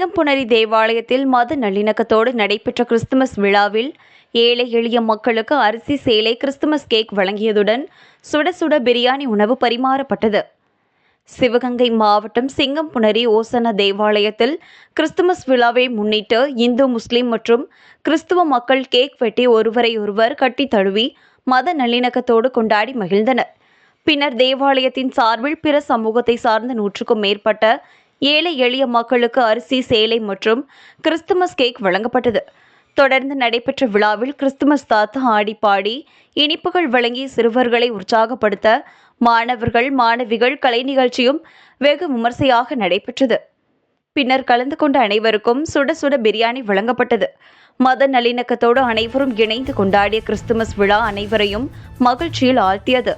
சிங்கம்புணரி தேவாலயத்தில் மத நல்லிணக்கத்தோடு நடைபெற்ற கிறிஸ்துமஸ் விழாவில் ஏழை எளிய மக்களுக்கு அரிசி சேலை கிறிஸ்துமஸ் கேக் வழங்கியதுடன் சுட சுட பிரியாணி உணவு பரிமாறப்பட்டது. சிவகங்கை மாவட்டம் சிங்கம்புணரி ஓசன தேவாலயத்தில் கிறிஸ்துமஸ் விழாவை முன்னிட்டு இந்து முஸ்லிம் மற்றும் கிறிஸ்துவ மக்கள் கேக் வெட்டி ஒருவரை ஒருவர் கட்டி தழுவி மத நல்லிணக்கத்தோடு கொண்டாடி மகிழ்ந்தனர். பின்னர் தேவாலயத்தின் சார்பில் பிற சமூகத்தை சார்ந்த நூற்றுக்கும் மேற்பட்ட ஏழை எளிய மக்களுக்கு அரிசி சேலை மற்றும் கிறிஸ்துமஸ் கேக் வழங்கப்பட்டது. தொடர்ந்து நடைபெற்ற விழாவில் கிறிஸ்துமஸ் தாத்தா ஆடி பாடி இனிப்புகள் வழங்கி சிறுவர்களை உற்சாகப்படுத்த மாணவர்கள் மாணவிகள் கலை நிகழ்ச்சியும் வெகு விமர்சையாக நடைபெற்றது. பின்னர் கலந்து கொண்ட அனைவருக்கும் சுட சுட பிரியாணி வழங்கப்பட்டது. மத நல்லிணக்கத்தோடு அனைவரும் இணைந்து கொண்டாடிய கிறிஸ்துமஸ் விழா அனைவரையும் மகிழ்ச்சியில் ஆழ்த்தியது.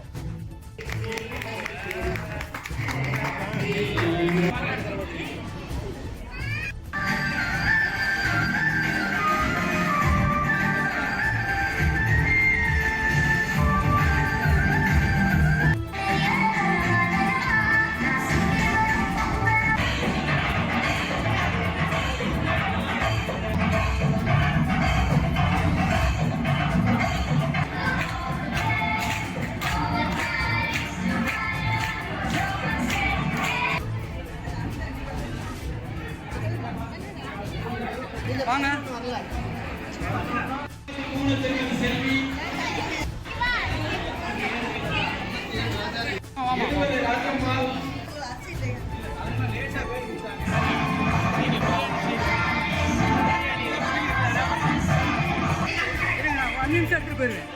வாங்க. நிமிஷம் எடுத்துட்டு போயிருவேன்